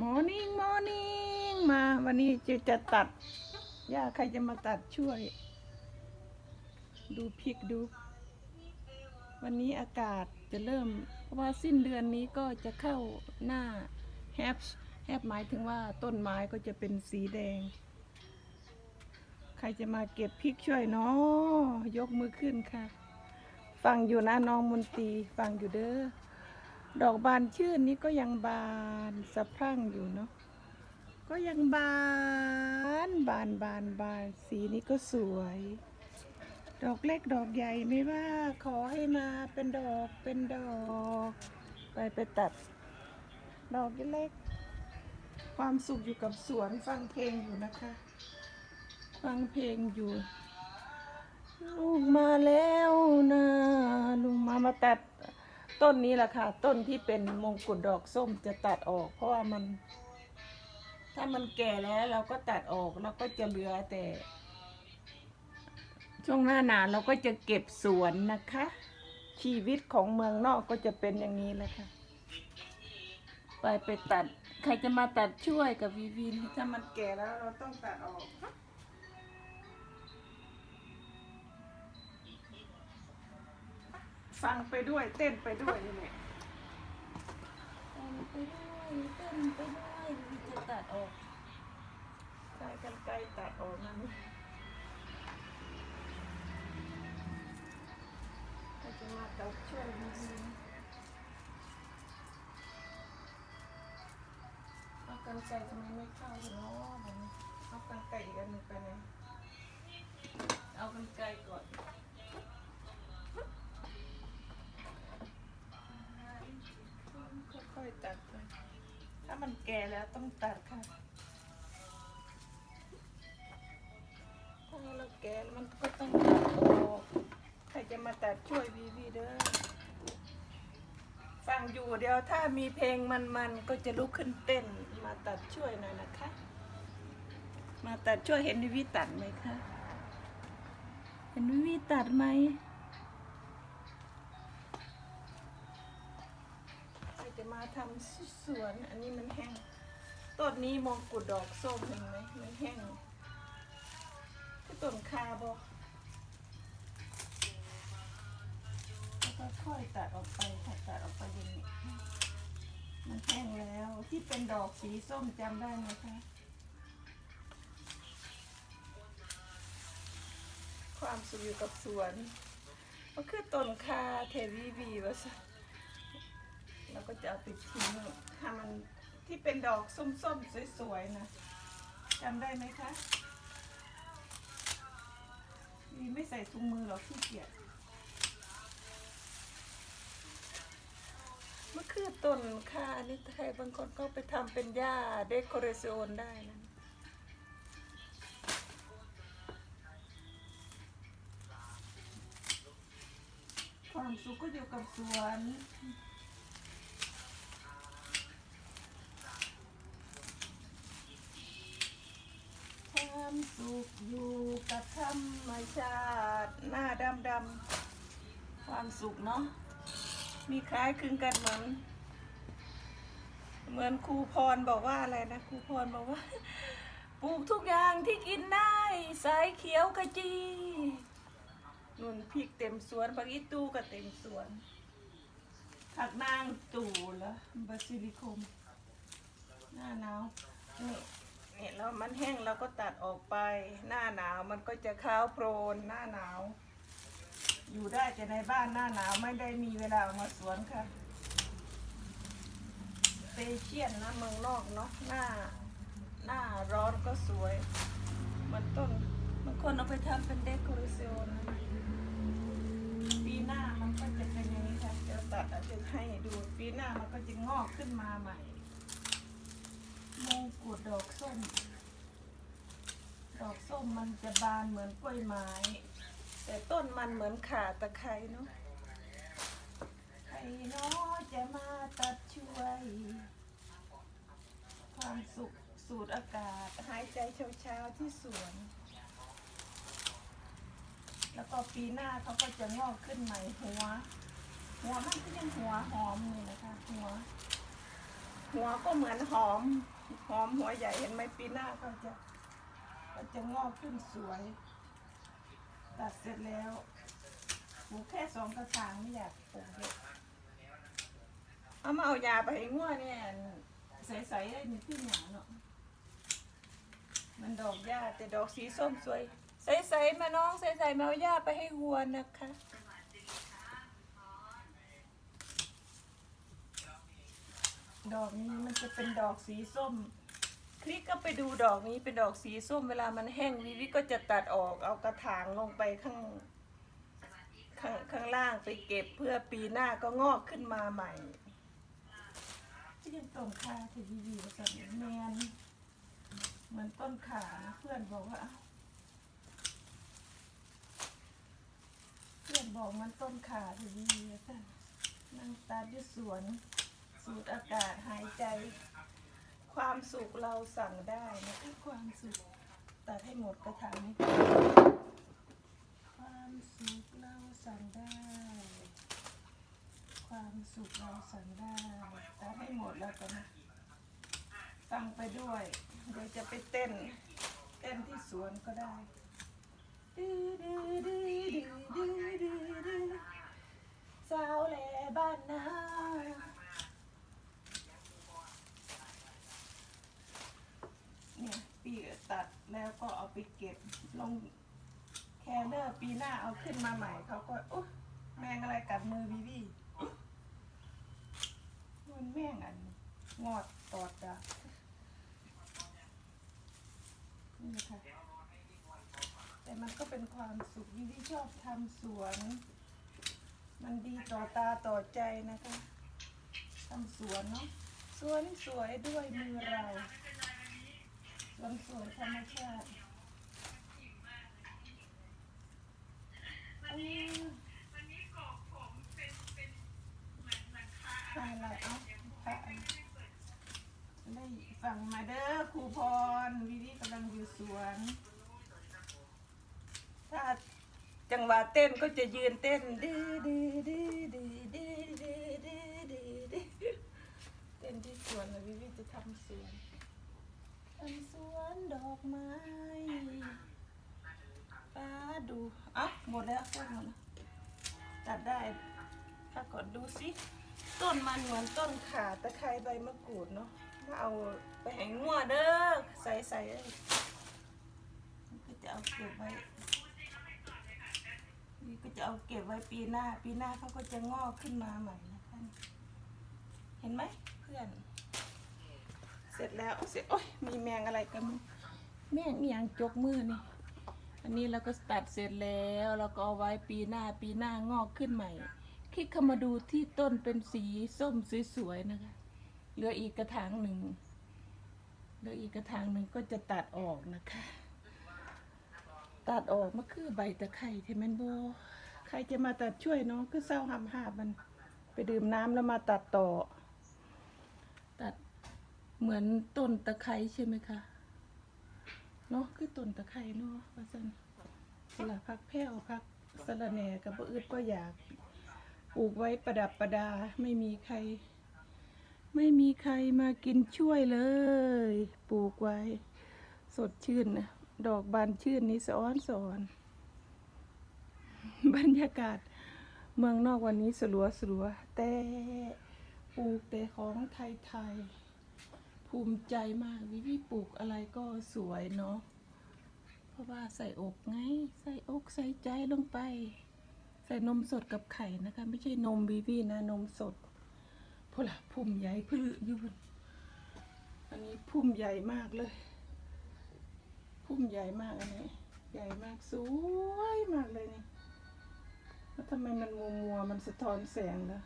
มอร์นิ่งมอร์นิ่งมาวันนี้จะจะตัดย่าใครจะมาตัดช่วย ดูพริกดู วันนี้อากาศจะเริ่ม เพราะว่าสิ้นเดือนนี้ก็จะเข้าหน้าแฮปแฮปหมายถึงว่าต้นไม้ก็จะเป็นสีแดง ใครจะมาเก็บพริกช่วยเนาะยกมือขึ้นค่ะ ฟังอยู่นะน้องมนตรีฟังอยู่เด้อ ดอกบานชื่นนี้ก็ยังบานสะพรั่งอยู่เนาะก็ยังบานบานบานบานสีนี้ก็สวย ดอกเล็กดอกใหญ่ไม่ว่าขอให้มาเป็นดอกเป็นดอก ไปไปตัด ดอกเล็ก ความสุขอยู่กับสวนฟังเพลงอยู่นะคะ ฟังเพลงอยู่ ลูกมาแล้วนะลุงมามาตัด ต้นนี้แหละค่ะ ต้นที่เป็นมงกุฎดอกส้มจะตัดออก เพราะว่ามัน ถ้ามันแก่แล้วเราก็ตัดออกแล้วก็จะเหลือแต่ ช่วงหน้าหนาวเราก็จะเก็บสวนนะคะ ชีวิตของเมืองนอกก็จะเป็นอย่างนี้แหละค่ะ ไปไปตัด ใครจะมาตัดช่วยกับวีวีนถ้ามันแก่แล้วเราต้องตัดออก ฟังไปด้วยเต้นไปด้วยนี่แหละเต้นไปด้วยเต้นไปด้วยจะตัดออกใช้กันไกลตัดออกนะนี่ก็จะมาตัดช่วยวีวีเอากันไกลทำไมไม่เข้าเนาะเอากันไกลอีกอันหนึ่งไปไหนเอากันไกลก่อน อยๆตัดไปถ้ามันแก่แล้วต้องตัดค่ะถ้าเราแก่มันก็ต้องตัดออกใครจะมาตัดช่วยวีวีเด้อฟังอยู่เดี๋ยวถ้ามีเพลงมันๆก็จะลุกขึ้นเต้นมาตัดช่วยหน่อยนะคะ มาตัดช่วยเห็นวีวีตัดไหมคะเห็นวีวีตัดไหม ทำสวน อันนี้มันแห้ง ต้นนี้มองกุฎดอกส้มเห็นไหมมันแห้งก็ต้นคาบอกแล้วก็ค่อยตัดออกไปค่ะตัดออกไปอย่างนี้ มันแห้งแล้วที่เป็นดอกสีส้มจำได้ไหมคะ ความสุขอยู่กับสวน ก็คือต้นคาเทวีวีวะสิเราก็ จะเอาไปทิ้งถ้ามันที่เป็นดอกส้มๆสวยๆนะจำได้ไหมคะมีไม่ใส่ถุงมือหรอกขี้เกียจมะเขือต้นค่ะอันนี่ใครบางคนก็ไปทำเป็นหญ้าเดคอเรชันได้นะความสุขก็อยู่กับสวน สุขอยู่กับธรรมชาติ หน้าดำดำความสุขเนาะมีคล้ายคลึงกันเหมือน เหมือนครูพรบอกว่าอะไรนะครูพรบอกว่า ปลูกทุกอย่างที่กินได้สายเขียวขจีนุ่นพริกเต็มสวนบางอีตู้ก็เต็มสวนผักนางตู่ละบาซิลิคมหน้าหนาวนี่ นี่ยแล้วมันแห้งเราก็ตัดออกไป หน้าหนาวมันก็จะขาวโพลนหน้าหนาว อยู่ได้แต่ในบ้านหน้าหนาวไม่ได้มีเวลาออกมาสวนค่ะเปเชียนนะเมืองนอกเนาะหน้า หน้าร้อนก็สวย มันต้นบางคนเอาไปทำเป็นเดคอเรชันนะปีหน้ามันก็จะเป็นอย่างนี้ค่ะเดี๋ยวตัดอาจจะให้ดูปีหน้ามันก็จะงอกขึ้นมาใหม่ มงกุฎดอกส้ม ดอกส้มมันจะบานเหมือนกล้วยไม้ แต่ต้นมันเหมือนขาตะไคร้เนาะใครเนาะจะมาตัดช่วย ความสุขสูดอากาศ หายใจเช้าๆที่สวน แล้วก็ปีหน้าเขาก็จะงอกขึ้นใหม่หัว หัวมันก็ยังหัวหอมเลยนะคะหัว หัวก็เหมือนหอม หอมหัวใหญ่เห็นไหมปีหน้าเขาจะเขาจะงอกขึ้นสวย ตัดเสร็จแล้วปลูกแค่สองกระถางไม่อยากปลูกเยอะเอามาเอายาไปให้งัวเนี่ยใสๆได้มีขึ้นหนาเนาะมันดอกหญ้าแต่ดอกสีส้มสวย ใสๆมาน้องใสๆมาเอาหญ้าไปให้วัวนะคะ ดอกนี้มันจะเป็นดอกสีส้ม คลิกก็ไปดูดอกนี้เป็นดอกสีส้มเวลามันแห้งวิวิก็จะตัดออกเอากระถางลงไปข้างข้างข้างล่างไปเก็บเพื่อปีหน้าก็งอกขึ้นมาใหม่ที่ยังต้นขาที่วิวิว่าสันแมนเหมือนต้นขาเพื่อนบอกว่าเพื่อนบอกมันต้นขาที่วิวิว่าสันนั่งตัดอยู่สวน สูดอากาศหายใจ ความสุขเราสั่งได้นะคะความสุขตัดให้หมดกระถางนี้ความสุขเราสั่งได้ ความสุขเราสั่งได้ตัดให้หมดแล้วกันนะฟังไปด้วยเดี๋ยวจะไปเต้น เต้นที่สวนก็ได้ดื้อดื้อดื้อดื้อดื้อดื้อดื้อสาวแหล่บ้านนา เนี่ยปี ตัดแล้วก็เอาไปเก็บลงแคลเลอร์ปีหน้าเอาขึ้นมาใหม่เขาก็อุ๊ยแมงอะไรกัดมือบีบีมันแม่งอันงอดตอดอะนี่นะคะแต่มันก็เป็นความสุขบีบีชอบทำสวน มันดีต่อตาต่อใจนะคะทำสวนเนาะสวนสวยด้วยมือเรา วามสวยธรรมชาติวันนี้วันนี้กอกผมเป็นเป็นเหมือนหมือนะไรเอ้าได้สั่งมาเด้อครูพรวิธีกำลังอยู่สวน ถ้าจังหวะเต้นก็จะยืนเต้นดิ สิต้นมันเหมือนต้นขาตะไคร้ใบมะกรูดเนาะมาเอาไปให้งัวเด้อใส่ใส่ก็จะเอาเก็บไว้นี่ก็จะเอาเก็บไว้ปีหน้า ปีหน้าเขาก็จะงอกขึ้นมาใหม่นะคะเห็นไหมเพื่อน เสร็จแล้วเสร็จโอ้ยมีแมงอะไรกันแมงอย่างจกมือนี่อันนี้เราก็ตัดเสร็จแล้วเราก็เอาไว้ปีหน้าปีหน้างอกขึ้นใหม่ คลิกเข้ามาดูที่ต้นเป็นสีส้มสวยๆนะคะ เหลืออีกกระถางหนึ่ง เหลืออีกกระถางหนึ่งก็จะตัดออกนะคะ ตัดออกมันคือใบตะไคร้ที่มันโบ ใครจะมาตัดช่วยน้องคือเศร้าหำหามัน ไปดื่มน้ำแล้วมาตัดต่อ ตัดเหมือนต้นตะไคร้ใช่ไหมคะเนาะคือต้นตะไคร้เนาะว่าซั่นสละพักแพ้วพักสะระแหน่กับบ่อึดก็อยาก ปลูกไว้ประดับประดาไม่มีใคร ไม่มีใครมากินช่วยเลย ปลูกไว้ สดชื่นนะดอกบานชื่นนี้สอนสอน บรรยากาศเมืองนอกวันนี้สลัวสลัวแต่ปลูกแต่ของไทยๆภูมิใจมากวิวิปลูกอะไรก็สวยเนาะเพราะว่าใส่อกไง ใส่อกใส่ใจลงไป ใส่นมสดกับไข่นะคะ ไม่ใช่นมบีบีนะนมสดพละพุ่มใหญ่พืออยู่บนอันนี้พุ่มใหญ่มากเลย พุ่มใหญ่มากอันนี้ ใหญ่มากสวยมากเลยนี่แล้วทำไมมันมัวมัวมันสะท้อนแสงแล้ว